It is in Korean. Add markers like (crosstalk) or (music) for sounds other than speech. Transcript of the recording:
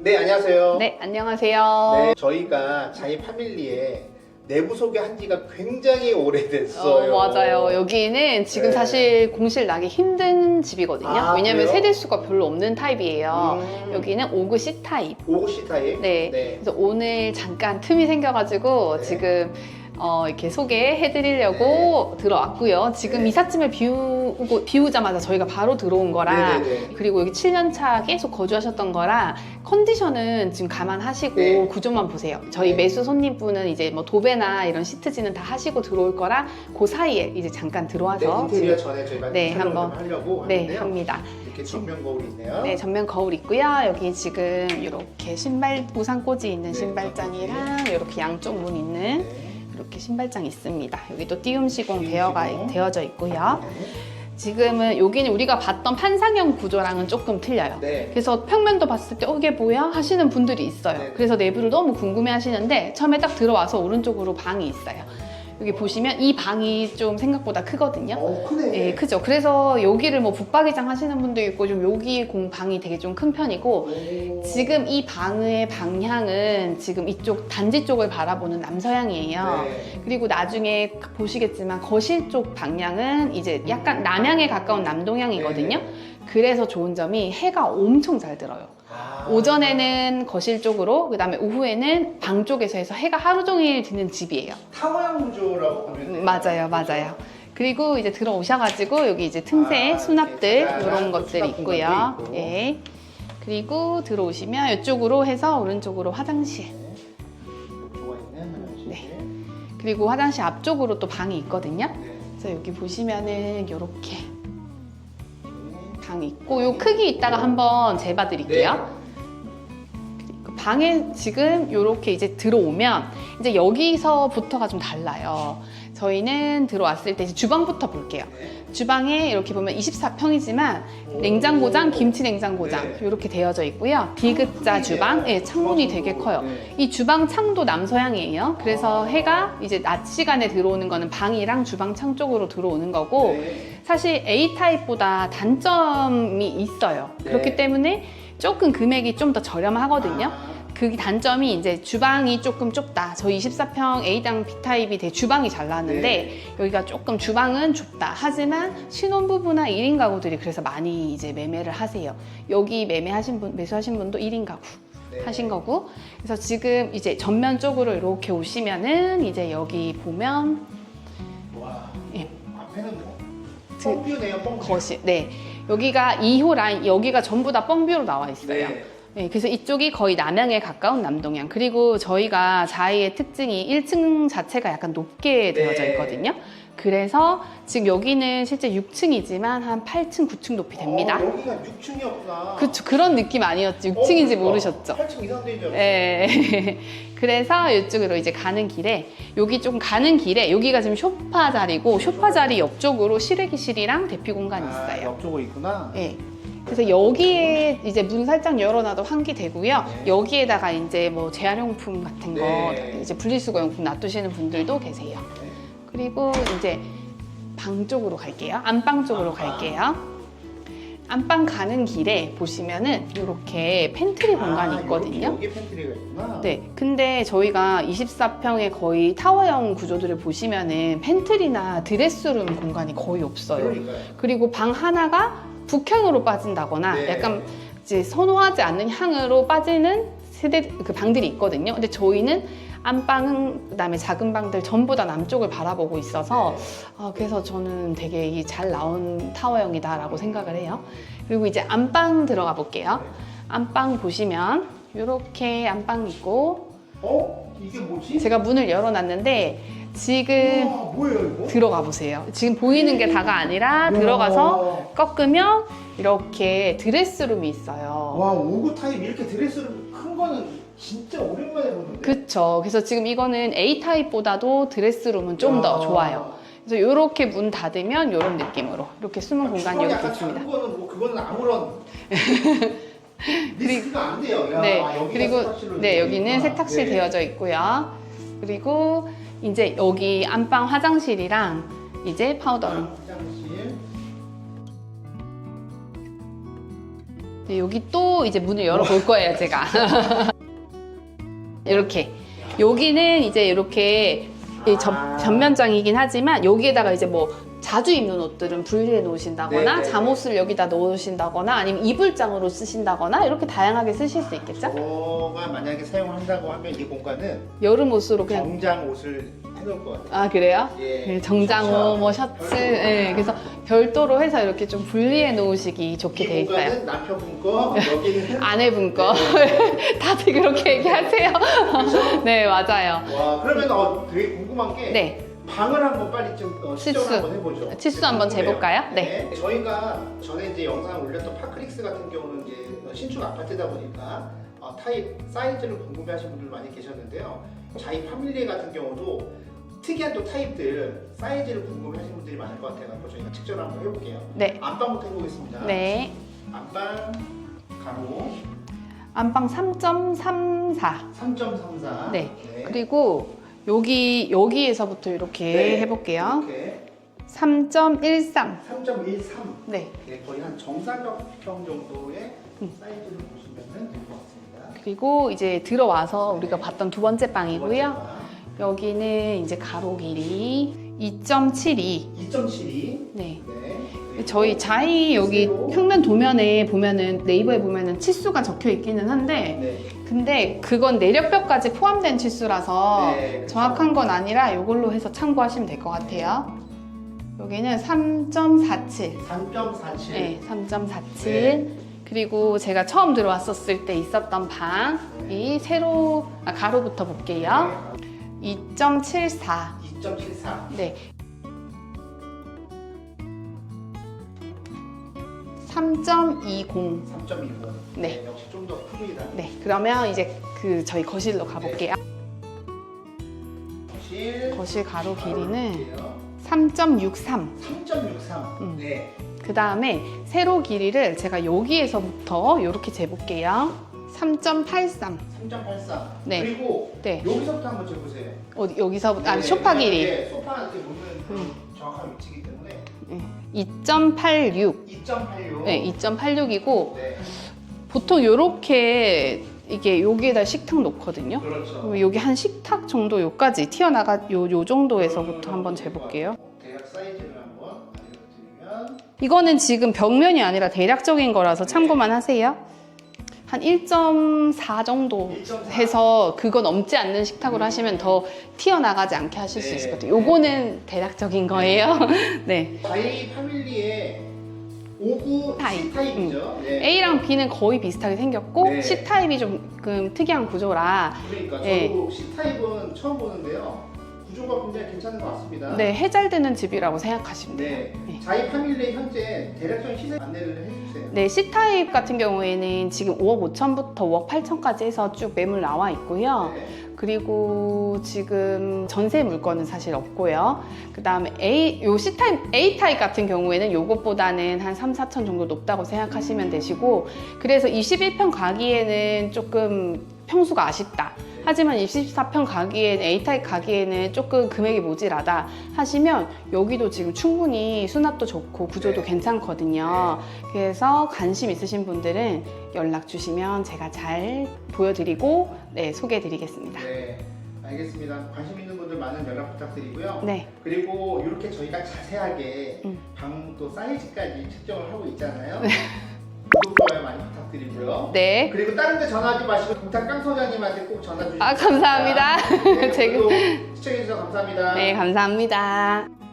네, 안녕하세요. 네, 안녕하세요. 네, 저희가 자이 파밀리에 내부 소개한 지가 굉장히 오래됐어요. 어, 맞아요. 여기는 지금 네. 사실 공실 나기 힘든 집이거든요. 아, 왜냐면 그래요? 세대수가 별로 없는 타입이에요. 음, 여기는 5구 C 타입. 오구시 타입. 네. 그래서 오늘 잠깐 틈이 생겨가지고 네. 지금 어, 이렇게 소개해 드리려고 들어왔고요. 지금 네. 이삿짐을 비우고, 비우자마자 저희가 바로 들어온 거라 네네네. 그리고 여기 7년차 계속 거주하셨던 거라 컨디션은 지금 감안하시고 네. 구조만 보세요. 저희 네. 매수 손님분은 이제 뭐 도배나 이런 시트지는 다 하시고 들어올 거라 그 사이에 이제 잠깐 네, 들어와서 인테리어 지금 전에 저희가 네, 촬영 좀 한번. 하려고 네, 하는데요. 합니다. 이렇게 전면 거울이 있네요. 네, 전면 거울 있고요. 여기 지금 이렇게 신발 우산 꽂이 있는 네, 신발장이랑 이렇게 양쪽 문 있는 네. 이렇게 신발장 있습니다. 여기 또 띄움 시공 되어가. 되어져 있고요. 네. 지금은 여기는 우리가 봤던 판상형 구조랑은 조금 틀려요. 네. 그래서 평면도 봤을 때 어, 이게 뭐야 하시는 분들이 있어요. 네. 그래서 내부를 너무 궁금해 하시는데 처음에 딱 들어와서 오른쪽으로 방이 있어요. 여기 보시면 이 방이 좀 생각보다 크거든요. 어, 크네. 네, 크죠. 그래서 여기를 뭐 붙박이장 하시는 분도 있고 좀 여기 공 방이 되게 좀 큰 편이고 오. 지금 이 방의 방향은 지금 이쪽 단지 쪽을 바라보는 남서향이에요. 네. 그리고 나중에 보시겠지만 거실 쪽 방향은 이제 약간 남향에 가까운 남동향이거든요. 네. 그래서 좋은 점이 해가 엄청 잘 들어요. 아. 오전에는 거실 쪽으로, 그 다음에 오후에는 방 쪽에서 해서 해가 하루 종일 드는 집이에요. 타워형 구조라고 보면 돼요. 맞아요, 맞아요. 그리고 이제 들어오셔가지고 여기 이제 틈새 아, 수납들 이렇게 작은 이런 것들이 수납 있고요. 공간도 있고. 예. 그리고 들어오시면 이쪽으로 해서 오른쪽으로 화장실. 있는 화장실. 네. 그리고 화장실 앞쪽으로 또 방이 있거든요. 네. 그래서 여기 보시면은 이렇게 방이 있고 요 크기 이따가 한번 재봐 드릴게요. 그 방에 지금 이렇게 이제 들어오면 이제 여기서부터가 좀 달라요. 저희는 들어왔을 때 이제 주방부터 볼게요. 네. 주방에 이렇게 보면 24평이지만 냉장고장, 김치 냉장고장 네. 이렇게 되어져 있고요. D급자 주방, 예, 창문이 되게 커요. 네. 이 주방 창도 남서향이에요. 그래서 해가 이제 낮 시간에 들어오는 거는 방이랑 주방 창 쪽으로 들어오는 거고 네. 사실 A 타입보다 단점이 있어요. 네. 그렇기 때문에 조금 금액이 좀 더 저렴하거든요. 아, 그 단점이 이제 주방이 조금 좁다. 저 24평 A당 B 타입이 되게 주방이 잘 나왔는데 네. 여기가 조금 주방은 좁다. 하지만 신혼부부나 1인 가구들이 그래서 많이 이제 매매를 하세요. 여기 매매하신 분, 매수하신 분도 1인 가구 네. 하신 거고. 그래서 지금 이제 전면 쪽으로 이렇게 오시면은 이제 여기 보면 와. 예. 앞에는 뭐? 드- 뻥뷰네요, 뻥뷰. 거실. 네. 여기가 2호 라인, 여기가 전부 다 뻥뷰로 나와 있어요. 네. 네, 그래서 이쪽이 거의 남향에 가까운 남동향. 그리고 저희가 자이의 특징이 1층 자체가 약간 높게 되어져 네. 있거든요. 그래서 지금 여기는 실제 6층이지만 한 8층, 9층 높이 됩니다. 어, 여기가 6층이었구나. 그쵸, 그런 느낌 아니었지. 6층인지 모르셨죠? 8층 이상 되죠. 예. (laughs) 그래서 이쪽으로 이제 가는 길에 여기 조금 가는 길에 여기가 지금 쇼파 자리고 쇼파 자리 옆쪽으로 실외기실이랑 대피 공간이 있어요. 옆쪽에 있구나. 예. 그래서 여기에 이제 문 살짝 열어놔도 환기 되고요. 네. 여기에다가 이제 뭐 재활용품 같은 거 네. 이제 분리수거용품 놔두시는 분들도 계세요. 네. 그리고 이제 방 쪽으로 갈게요. 안방 쪽으로 안방. 갈게요. 안방 가는 길에 보시면은 이렇게 팬트리 공간이 아, 있거든요. 여기, 여기 팬트리가 있구나. 네. 근데 저희가 24평의 거의 타워형 구조들을 보시면은 팬트리나 드레스룸 공간이 거의 없어요. 그러니까요. 그리고 방 하나가 북향으로 빠진다거나 네. 약간 이제 선호하지 않는 향으로 빠지는 세대 그 방들이 있거든요. 근데 저희는 안방은 그다음에 작은 방들 전부 다 남쪽을 바라보고 있어서 아, 그래서 저는 되게 이 잘 나온 타워형이다라고 생각을 해요. 그리고 이제 안방 들어가 볼게요. 안방 보시면 이렇게 안방 있고 어? 이게 뭐지? 제가 문을 열어놨는데 지금 우와, 뭐예요 이거? 들어가 보세요. 지금 보이는 게 다가 아니라 들어가서 꺾으면 이렇게 드레스룸이 있어요. 와 오구 타입 이렇게 드레스룸 큰 거는 진짜 오랜만에 보는데. 그쵸. 그래서 지금 이거는 A 타입보다도 드레스룸은 좀더 야. 좋아요. 그래서 이렇게 문 닫으면 이런 느낌으로 이렇게 숨은 공간이 주방이 여기 약간 있습니다. 작은 거는 뭐 그거는 아무런 (laughs) 리스크가 안 돼요. 야, 네. 여기가 그리고 세탁실로 네 되어 여기는 있구나. 세탁실 네. 되어져 있고요. 그리고 이제 여기 안방 화장실이랑 이제 파우더룸. 화장실. 네, 여기 또 이제 문을 열어볼 거예요, 제가. (laughs) 이렇게. 여기는 이제 이렇게 이 전, 아. 전면장이긴 하지만 여기에다가 이제 뭐 자주 입는 옷들은 분리해 놓으신다거나 네네. 잠옷을 여기다 놓으신다거나 아니면 이불장으로 쓰신다거나 이렇게 다양하게 쓰실 수 있겠죠? 저가 만약에 사용한다고 하면 이 공간은 여름 옷으로 그냥 정장 옷을 해놓을 것 같아요. 아 그래요? 예. 네, 정장호, 뭐 셔츠, 별도로. 예, 그래서 별도로 해서 이렇게 좀 분리해 놓으시기 좋게 이돼 있어요. 공간은 남편분 거, 여기는 (laughs) 아내분 거. 네. (laughs) 다들 그렇게 얘기하세요. (laughs) 네, 맞아요. 와 그러면 어, 되게 궁금한 게 네. 방을 한번 빨리 좀 어, 치수. 시정을 한번 해보죠. 치수 네, 한번 궁금해요. 재볼까요? 네. 저희가 전에 이제 영상을 올렸던 파크릭스 같은 경우는 이제 신축 아파트다 보니까 어, 타입 사이즈를 궁금해하시는 분들 많이 계셨는데요. 자이 파밀리 같은 경우도 특이한 또 타입들 사이즈를 궁금해하시는 분들이 많을 것 같아서 저희가 측정을 한번 해볼게요. 네. 안방부터 해보겠습니다. 네. 안방 가로 안방 3.34. 3.34. 네. 그리고 여기 여기에서부터 이렇게 네. 해볼게요. 이렇게 3.13. 3.13. 네. 네, 거의 한 정사각형 정도의 음. 사이즈를 보시면 될 것 같습니다. 그리고 이제 들어와서 우리가 봤던 두 번째 두 방이고요. 여기는 이제 가로 길이 2.72. 2.72. 네. 네. 저희 자이 여기. 평면 도면에 보면은 네이버에 보면은 치수가 적혀 있기는 한데 네. 근데 그건 내력벽까지 포함된 치수라서 네, 그렇죠. 정확한 건 아니라 이걸로 해서 참고하시면 될 것 같아요. 여기는 3.47. 3.47. 네, 3.47. 네. 그리고 제가 처음 들어왔었을 때 있었던 방이 세로 아, 가로부터 볼게요. 2.74. 2.74. 네. 3.20. 3.20. 네. 역시 좀더 큽니다. 네, 그러면 이제 그 저희 거실로 가볼게요. 거실. 거실 가로 길이는 볼게요. 3.63. 3.63. 음. 네. 그 다음에 세로 길이를 제가 여기에서부터 이렇게 재볼게요. 3.83. 3.84. 네. 그리고 네. 여기서부터 한번 재보세요. 어디 여기서부터 아 네, 소파 길이 네, 소파 이렇게 보면 음. 정확한 위치이기 때문에 2.86. 2.86. 네, 2.86이고 네. 보통 이렇게 이게 여기에다 식탁 놓거든요. 그렇죠. 그럼 여기 한 식탁 정도 요까지 튀어나가 요, 요 정도에서부터 한번 재볼게요. 대략 사이즈를 한번 알려드리면 이거는 지금 벽면이 아니라 대략적인 거라서 참고만 하세요. 한 1.4 정도 1.4. 해서 그거 넘지 않는 식탁으로 하시면 더 튀어나가지 않게 하실 수 네. 있을 것 같아요. 요거는 대략적인 거예요. (laughs) 네. 저희 파밀리의 59 타입. 타입이죠. 네. A랑 B는 거의 비슷하게 생겼고 네. C 타입이 조금 특이한 구조라 그러니까 네. 저도 C 타입은 처음 보는데요. 구조가 굉장히 괜찮은 것 같습니다. 네, 해잘되는 집이라고 생각하시면 돼요. 네. 네. 저희 파밀리의 현재 대략적인 시세 안내를 해주세요. 네, C타입 같은 경우에는 지금 5억 5천부터 5억 8천까지 해서 쭉 매물 나와 있고요. 네. 그리고 지금 전세 물건은 사실 없고요. 그 다음에 A, 요 C타입, A타입 같은 경우에는 요것보다는 한 3, 4천 정도 높다고 생각하시면 되시고, 그래서 21평 가기에는 조금 평수가 아쉽다. 하지만 24평 가기엔 A타입 가기에는 조금 금액이 모질하다 하시면 여기도 지금 충분히 수납도 좋고 구조도 네. 괜찮거든요. 그래서 관심 있으신 분들은 연락 주시면 제가 잘 보여드리고 네, 소개해드리겠습니다. 네. 알겠습니다. 관심 있는 분들 많은 연락 부탁드리고요. 네, 그리고 이렇게 저희가 자세하게 음. 방또 사이즈까지 측정을 하고 있잖아요. 구독, 좋아요 많이 부탁드리고요. 네. 그리고 다른 데 전화하지 마시고 동탄 깡 소장님한테 꼭 전화 주시면 아, 감사합니다. 네, (laughs) 제가- 오늘도 시청해주셔서 감사합니다. 네, 감사합니다.